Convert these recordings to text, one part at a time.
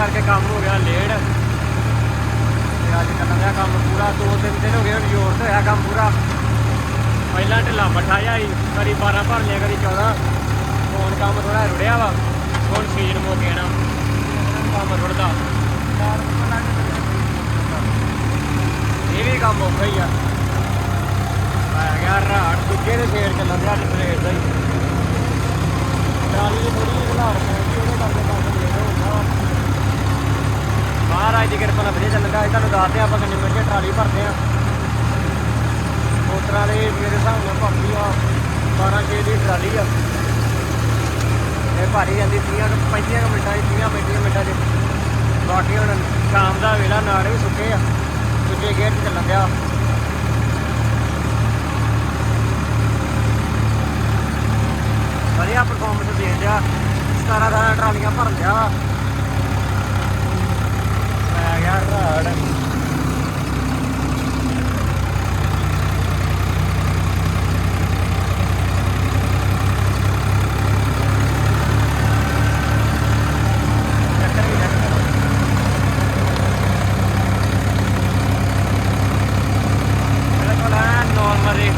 ਕਰਕੇ ਕੰਮ ਹੋ ਗਿਆ ਲੇਟ। ਤੇ ਅੱਜ ਕਰਨ ਦਾ ਕੰਮ ਪੂਰਾ 2-3 ਦਿਨ ਹੋ ਗਏ ਹੁਣ ਜ਼ੋਰ ਤੇ ਹੋਇਆ ਕੰਮ ਪੂਰਾ। ਪਹਿਲਾਂ ਢਿੱਲਾ ਮਠਾਇਆ ਹੀ ਕਰੀ 12 ਭਰ ਲਿਆ ਕਰੀ 14 ਹੁਣ ਕੰਮ ਥੋੜਾ ਰੁੜਿਆ ਵਾ, ਹੁਣ ਸੀਜ਼ਨ ਮੋ ਕਹਿਣਾ ਕੰਮ ਰੁੜਦਾ। ਇਹ ਵੀ ਕੰਮ ਹੋ ਗਿਆ ਆ ਗਿਆ ਰਾੜ ਦੁੱਗੇ ਦੇ ਸ਼ੇਰ ਚੱਲਣ ਦਾ ਡਿਸਪਲੇ ਦਾ ਹੀ। ਟਰਾਲੀ ਦੀ ਥੋੜੀ ਜਿਹੀ ਘਲਾੜ ਪੈ ਗਈ, ਉਹਦੇ ਕਰਕੇ ਕੰਮ ਲੇਟ ਹੋ ਮਹਾਰਾਜ ਦੀ ਕਿਰਪਾ ਨਾਲ ਵਧੀਆ ਚੱਲਦਾ ਅੱਜ ਤੁਹਾਨੂੰ ਦੱਸਦੇ ਹਾਂ, ਆਪਾਂ ਕਿੰਨੇ ਮਿੰਟ ਟਰਾਲੀ ਭਰਦੇ ਆ ਮੋਟਰਾਂ ਦੇ ਮੇਰੇ ਹਿਸਾਬ ਨਾਲ ਭਰਦੀ ਆ 12 ਛੇ ਦੀ ਟਰਾਲੀ ਆ। ਇਹ ਭਾਰੀ ਜਾਂਦੀ 30 35 ਮਿੰਟਾਂ ਦੀ 30 ਮਿੰਟਾਂ ਮਿੰਟਾਂ 'ਚ ਬਾਕੀ ਹੁਣ ਸ਼ਾਮ ਦਾ ਵੇਲਾ ਨਾੜ ਵੀ ਸੁੱਕੇ ਆ। ਦੂਜੇ ਗੇਅਰ 'ਚ ਚੱਲਣ ਦਿਆ। ਵਧੀਆ ਪਰਫਾਰਮੈਂਸ ਦੇ ਦਿਆ। 17 18 ਟਰਾਲੀਆਂ ਭਰਨ ਦਿਆ ਵਾ ਮੈਂ ਗਿਆ ਰਾੜ ਚੱਕਰ ਹੀ ਚੱਕਰ ਬਿਲਕੁਲ ਐਨ normal rate ਤੇ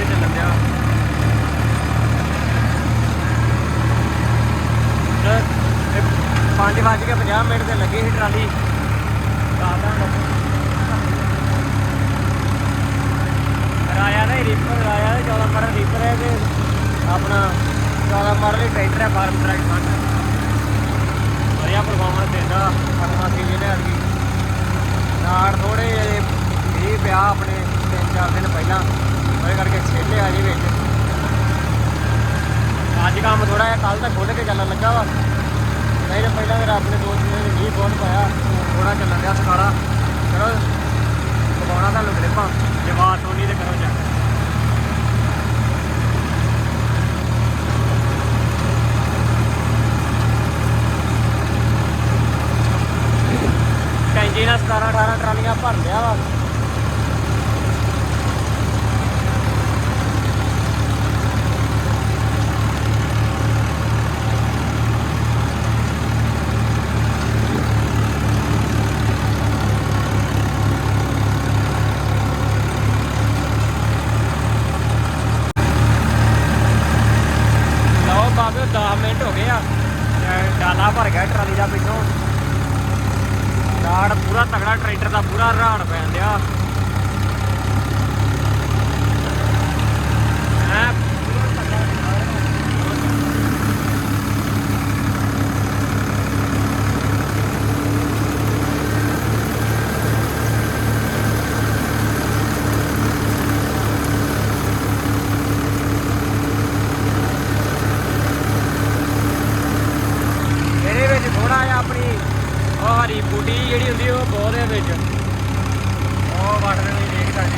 ਚੱਲਣ ਦਿਆ ਪੰਜ ਵੱਜ ਕੇ 50 ਮਿੰਟ ਤੇ ਲੱਗੀ ਸੀ ਟਰਾਲੀ। ਰਾਇਆ ਦਾ ਰੀਪਰ ਰਾਇਆ ਦਾ 14 ਮਾਡਲ ਰੀਪਰ ਹੈ ਤੇ ਆਪਣਾ 14 ਮਾਡਲ ਟਰੈਕਟਰ ਹੈ ਫਾਰਮ ਟਰੈਕ ਫੰਡ ਵਧੀਆ ਪਰਫਾਰਮੈਂਸ ਦਿੰਦਾ ਫਰਮਾ ਸੀ ਜਿਹਨੇ ਅਰਗੀ ਨਾੜ ਥੋੜੇ ਜਿਹੇ ਇਹ ਪਿਆ ਆਪਣੇ, ਤਿੰਨ ਚਾਰ ਦਿਨ ਪਹਿਲਾਂ। ਉਹਦੇ ਕਰਕੇ ਛੇਲੇ ਆ ਜੀ ਵਿੱਚ। ਅੱਜ ਕੰਮ ਥੋੜਾ ਜਿਹਾ ਕੱਲ ਤੱਕ ਖੁੱਲ ਕੇ ਚੱਲਣ ਲੱਗਾ ਵਾ। ਨਹੀਂ ਤਾਂ ਪਹਿਲਾਂ ਮੇਰਾ ਆਪਣੇ ਦੋ ਤਿੰਨ ਦਿਨ ਮੀਂਹ ਬਹੁਤ ਪਾਇਆ। ਥੋੜਾ ਚੱਲਣ ਦਿਆ ਸਕਾਰਾ ਚਲੋ ਦਬਾਉਣਾ ਤੁਹਾਨੂੰ ਕਲਿੱਪਾਂ ਜਵਾਬ ਬਾਤ ਹੋਣੀ ਤੇ ਕਰੋ ਚੈੱਕ ਕੈਂਜੀ ਨਾਲ 17 18 ਟਰਾਲੀਆਂ ਭਰ ਲਿਆ ਵਾ ਲਓ ਬਾਬੇ 10 ਮਿੰਟ ਹੋ ਗਏ ਆ ਤੇ ਡਾਲਾ ਭਰ ਗਿਆ ਟਰਾਲੀ ਦਾ ਪਿੱਛੋਂ ਰਾੜ ਪੂਰਾ ਤਗੜਾ ਟਰੈਕਟਰ ਦਾ ਪੂਰਾ ਰਾੜ ਪੈਣ ਦਿਆ ਐ ਇਹਦੇ ਵਿੱਚ ਥੋੜਾ ਜਿਹਾ ਆਪਣੀ ਉਹ ਬੂਟੀ ਜਿਹੜੀ ਹੁੰਦੀ ਉਹ ਬਹੁਤ ਹੈ ਵਿੱਚ। ਉਹ ਵਾਟਰ ਨਹੀਂ ਦੇਖ ਸਕਦੇ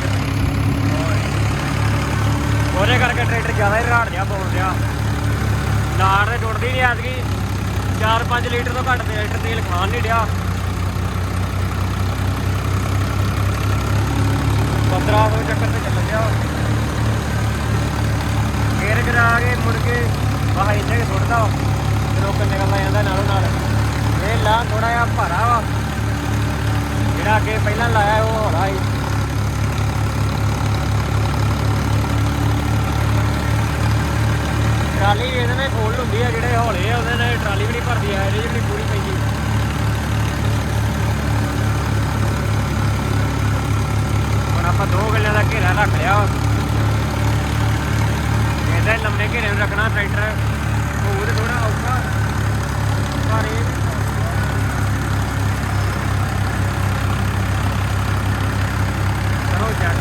ਉਹ- ਉਹਦੇ ਕਰਕੇ ਟਰੈਕਟਰ ਜ਼ਿਆਦਾ ਹੀ ਰਾੜ ਜਿਹਾ ਬੋਲ ਰਿਹਾ ਨਾੜ ਤੇ ਟੁੱਟਦੀ ਨਹੀਂ ਐਤਕੀ। 4-5 ਲੀਟਰ ਤੋਂ ਘੱਟ ਟਰੈਕਟਰ ਤੇਲ ਖਾਣ ਨਹੀਂ ਡਿਆ। 1500 ਚੱਕਰ ਤੇ ਚੱਲ ਗਿਆ। ਫੇਰ ਕਰਾ ਕੇ ਮੁੜ ਕੇ। ਬਾਹਰ ਇੱਥੇ ਸੁੱਟਦਾ। ਵਾ। ਫਿਰ ਉਹ ਨਿਕਲਦਾ ਜਾਂਦਾ ਨਾਲੋਂ ਨਾਲ। ਇਹ ਥੋੜਾ ਜਿਹਾ ਭਾਰਾ ਵਾ। ਜਿਹੜਾ ਅੱਗੇ ਪਹਿਲਾਂ ਲਾਇਆ ਉਹ ਹੌਲਾ ਸੀ। ਟਰਾਲੀ ਵੀ ਇਹਦੇ ਨਾਲ ਫੋਲਡ ਹੁੰਦੀ ਆ, ਜਿਹੜੇ ਹੌਲੇ ਆ ਉਹਦੇ ਨਾਲ ਟਰਾਲੀ ਵੀ ਨਹੀਂ ਭਰਦੀ ਆ, ਇਹਦੇ 'ਚ ਪੂਰੀ ਪੈਂਦੀ ਹੁਣ ਆਪਾਂ ਦੋ ਗੱਲਿਆਂ ਦਾ ਘੇਰਾ ਰੱਖ ਲਿਆ। ਇਹਦੇ ਲੰਮੇ ਘੇਰੇ ਨੂੰ ਰੱਖਣਾ ਟਰੈਕਟਰ ਹੋਰ ਥੋੜਾ ਔਖਾ। ਪਰ ਇਹ ਚਲੋ ਚੱਕ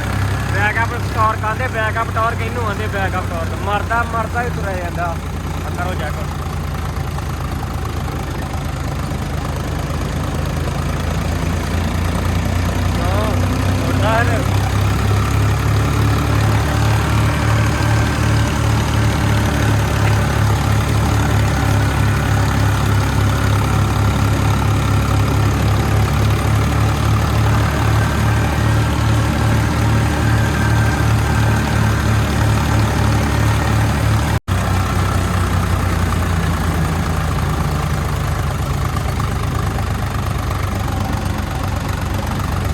ਬੈਕਅਪ ਸਟੋਰ ਕਹਿੰਦੇ ਬੈਕਅਪ ਟਾਰ ਕਿਹਨੂੰ ਆਂਦੇ ਬੈਕਅਪ ਟਾਵਰ ਮਰਦਾ ਮਰਦਾ ਹੀ ਤੁਰਿਆ ਜਾਂਦਾ। ਆ ਕਰੋ ਚੈੱਕ ਹਾਂ ਛੋਟਾ ਹੈ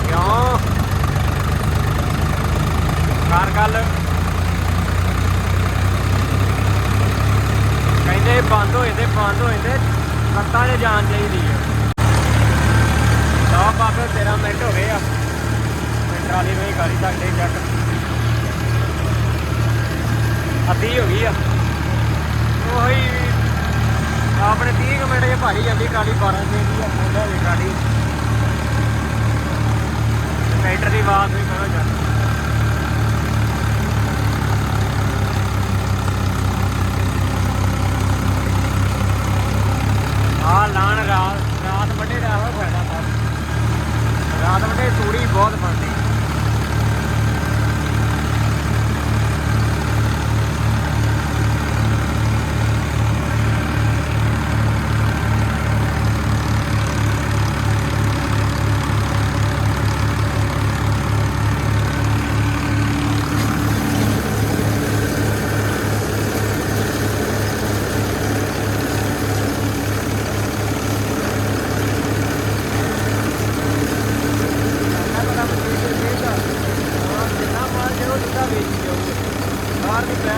ਕਿਉਂ ਜਾਂਦੇ ਬੰਦ ਹੋ ਜਾਂਦੇ ਲੱਤਾਂ 'ਚ ਜਾਨ ਚਾਹੀਦੀ ਆ ਤਾਂ ਬਾਬੇ 13 ਮਿੰਟ ਹੋ ਗਏ ਆ ਤੇ ਟਰਾਲੀ ਨਹੀਂ ਕਰ ਸਕਦੇ ਚੱਕ। ਅੱਧੀ ਹੋ ਗਈ ਆ। ਉਹੀ ਆਪਣੇ 30 ਕੁ ਮਿੰਟ ਜੇ ਭਾਰੀ ਜਾਂਦੀ ਟਰਾਲੀ 12 ਦੀ ਦੀ ਆ, ਮੁੰਡਾ ਦੀ ਟਰਾਲੀ ਟਰੈਕਟਰ ਦੀ ਆਵਾਜ਼ ਵੀ ਕਰੋ ਜਾ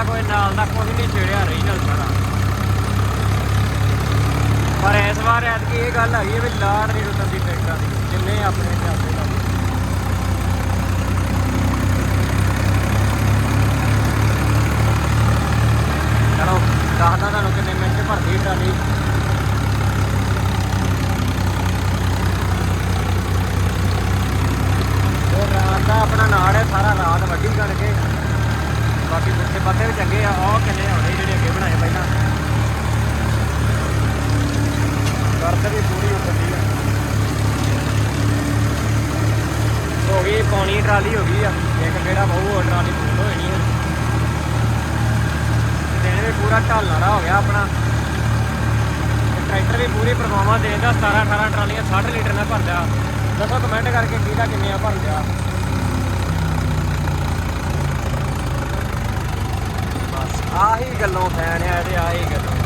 ਦਾ ਕੋਈ ਨਾਲ ਦਾ ਕੁਝ ਨਹੀਂ ਛੇੜਿਆ, ਰਹੀ ਨਾਲ ਸਾਰਾ। ਪਰ ਇਸ ਵਾਰ ਐਤਕੀ ਇਹ ਗੱਲ ਹੈਗੀ ਹੈ ਵੀ ਲਾੜ ਨਹੀਂ ਰੁੱਤਨ ਦੀ ਟਰੈਕਟਰਾਂ ਦੀ ਜਿੰਨੇ ਆਪਣੇ ਚੱਲਦੇ ਨੇ ਚਲੋ ਦੱਸਦਾ ਤੁਹਾਨੂੰ ਕਿੰਨੇ ਮਿੰਟ 'ਚ ਭਰਦੀ ਟਰਾਲੀ ਉਹ ਰਾਤ ਦਾ ਆਪਣਾ ਨਾੜ ਹੈ ਸਾਰਾ ਰਾਤ ਵੱਢੀ ਕਰਕੇ ਬਾਕੀ ਪੁੱਠੇ ਪੱਤੇ ਵੀ ਚੰਗੇ ਆ ਉਹ ਕਿੰਨੇ ਆਉਣੇ ਜਿਹੜੇ ਅੱਗੇ ਬਣਾਏ ਪਹਿਲਾਂ ਕਰਦ ਵੀ ਪੂਰੀ ਉੱਠਦੀ ਆ ਹੋ ਗਈ ਪੌਣੀ ਟਰਾਲੀ ਹੋ ਗਈ ਆ। ਇੱਕ ਕਿਹੜਾ ਬਹੁ ਟਰਾਲੀ ਫੁੱਲ ਹੋ ਹੈ ਦਿਨ ਵੀ ਪੂਰਾ ਢਾਲ ਹੋ ਗਿਆ ਆਪਣਾ। ਟਰੈਕਟਰ ਵੀ ਪੂਰੀ ਪਰਫਾਰਮੈਂਸ ਦੇਦਾ 17 18 ਟਰਾਲੀਆਂ 60 ਲੀਟਰ ਨਾਲ ਭਰਦਾ। ਦੱਸੋ ਕਮੈਂਟ ਕਰਕੇ ਕਿਹਦਾ ਕਿੰਨੇ ਆ ਭਰਦਾ। ਬਸ ਆਹੀ ਗੱਲੋਂ ਫੈਨ ਆ ਇਹਦੇ, ਆਹੀ ਗੱਲੋਂ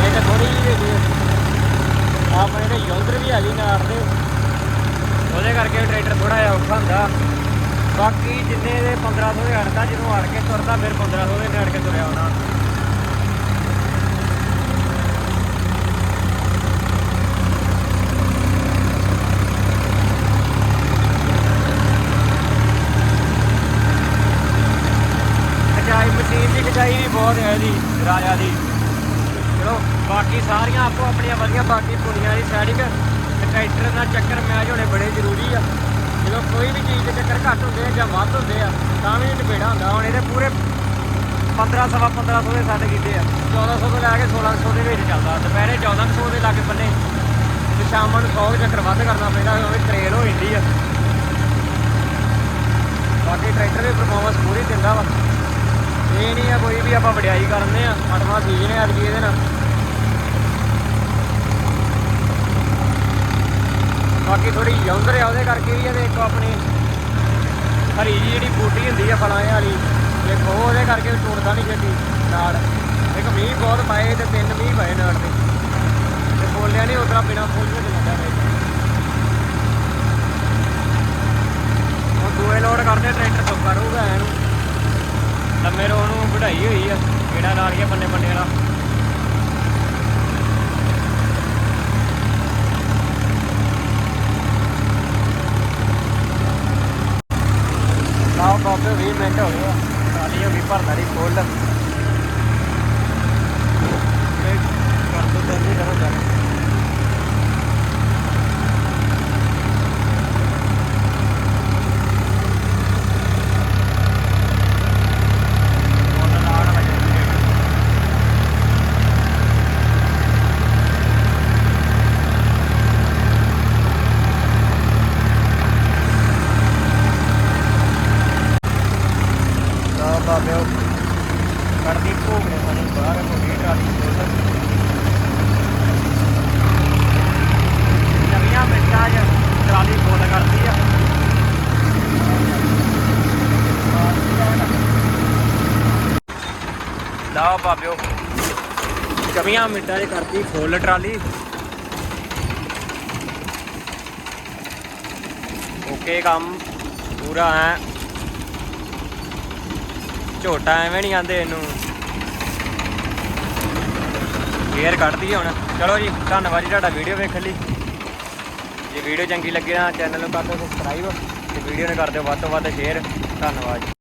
ਇਹ ਤਾਂ ਥੋੜੀ ਜਿਹੀ ਹੈਗੀ ਆ। ਆਪਣੇ ਦੇ ਯੰਤਰ ਵੀ ਹੈਗੀ ਨਾੜ ਦੇ। ਉਹਦੇ ਕਰਕੇ ਟਰੈਕਟਰ ਥੋੜਾ ਜਿਹਾ ਔਖਾ ਹੁੰਦਾ। ਬਾਕੀ ਜਿੰਨੇ ਦੇ 1500 ਦੇ ਅੜਦਾ ਜਦੋਂ ਅੜ ਕੇ ਤੁਰਦਾ, ਫਿਰ 1500 ਦੇ ਅੜ ਕੇ ਤੁਰਿਆ ਹੋਣਾ। ਖਚਾਈ ਮਸ਼ੀਨ ਦੀ ਖਚਾਈ ਵੀ ਬਹੁਤ ਹੈ ਇਹਦੀ ਰਾਜਾ ਦੀ। ਚਲੋ ਬਾਕੀ ਸਾਰੀਆਂ ਆਪੋ ਆਪਣੀਆਂ ਵਧੀਆ, ਬਾਕੀ ਪੁੜੀਆਂ ਦੀ ਸੈਟਿੰਗ ਤੇ ਟਰੈਕਟਰ ਨਾਲ ਚੱਕਰ ਮੈਚ ਹੋਣੇ ਬੜੇ ਜ਼ਰੂਰੀ ਆ। ਜਦੋਂ ਕੋਈ ਵੀ ਚੀਜ਼ ਦੇ ਚੱਕਰ ਘੱਟ ਹੁੰਦੇ ਆ ਜਾਂ ਵੱਧ ਹੁੰਦੇ ਆ, ਤਾਂ ਵੀ ਨਿਬੇੜਾ ਹੁੰਦਾ। ਹੁਣ ਇਹਦੇ ਪੂਰੇ 15 ਸਵਾ 1500 ਦੇ ਸੈੱਟ ਕੀਤੇ ਆ। 1400 ਤੋਂ ਲੈ ਕੇ 1600 ਦੇ ਵਿੱਚ ਚੱਲਦਾ। ਦੁਪਹਿਰੇ 1400 ਦੇ ਲਾਗੇ ਬੰਨੇ, ਤੇ ਸ਼ਾਮਾਂ ਨੂੰ 100 ਚੱਕਰ ਵੱਧ ਕਰਨਾ ਪੈਂਦਾ, ਉਹ ਵੀ ਟ੍ਰੇਨ ਹੋ ਜਾਂਦੀ ਆ। ਬਾਕੀ ਟਰੈਕਟਰ ਦੀ ਪਰਫਾਰਮੈਂਸ ਪੂਰੀ ਦਿੰਦਾ ਵਾ। ਇਹ ਨਹੀਂ ਆ ਕੋਈ ਵੀ ਆਪਾਂ ਵਡਿਆਈ ਕਰਨੇ ਆ, ਅਠਵਾਂ ਸੀਜ਼ਨ ਆ ਅੱਜ ਇਹਦੇ ਨਾਲ। ਬਾਕੀ ਥੋੜੀ ਯੌਂਦਰ ਆ ਉਹਦੇ ਕਰਕੇ ਵੀ ਇਹਦੇ ਇੱਕ ਆਪਣੀ ਹਰੀ ਜੀ ਜਿਹੜੀ ਬੂਟੀ ਹੁੰਦੀ ਆ ਫਲਾਂ ਵਾਲੀ ਇੱਕ ਉਹਦੇ ਕਰਕੇ ਵੀ ਟੁੱਟਦਾ ਨਹੀਂ ਛੇਤੀ ਨਾਲ। ਇੱਕ ਮੀਂਹ ਬਹੁਤ ਪਾਏ ਤੇ ਤਿੰਨ ਮੀਂਹ ਪਏ ਨਾੜ ਦੇ। ਤੇ ਬੋਲਿਆ ਨਹੀਂ ਉਤਰਾ ਬਿਨਾ ਫੁੱਲ ਵਿੱਚ ਲੱਗਾ ਵੇ ਉਹ ਦੂਏ ਲੋਡ ਕਰਦੇ, ਟਰੈਕਟਰ ਤੋਂ ਕਰੂਗਾ ਇਹਨੂੰ ਲੰਮੇ ਰੋ ਨੂੰ ਵਢਾਈ ਹੋਈ ਆ ਕਿਹੜਾ ਨਾਲ ਗਿਆ ਬੰਨੇ ਬੰਨੇ ਵਾਲਾ। కడదీపు మనకి భారత లీటర్ ఆడింది ਲਾ ਬਾਬਿਓ ਕਮੀਆਂ ਮਿੰਟਾਂ 'ਚ ਕਰਤੀ ਫੁੱਲ ਟਰਾਲੀ ਓਕੇ ਕੰਮ ਪੂਰਾ ਹੈ ਝੋਟਾ ਐਵੇਂ ਨਹੀਂ ਆਂਦੇ ਇਹਨੂੰ। ਗੇਅਰ ਕੱਢਦੀ ਹੁਣ। ਚਲੋ ਜੀ, ਧੰਨਵਾਦ ਜੀ ਤੁਹਾਡਾ ਵੀਡੀਓ ਵੇਖਣ ਲਈ। ਜੇ ਵੀਡੀਓ ਚੰਗੀ ਲੱਗੇ ਤਾਂ ਚੈਨਲ ਨੂੰ ਕਰ ਦਿਓ ਸਬਸਕ੍ਰਾਈਬ ਤੇ ਵੀਡੀਓ ਨੂੰ ਕਰ ਦਿਓ ਵੱਧ ਤੋਂ ਵੱਧ ਸ਼ੇਅਰ ਧੰਨਵਾਦ ਜੀ।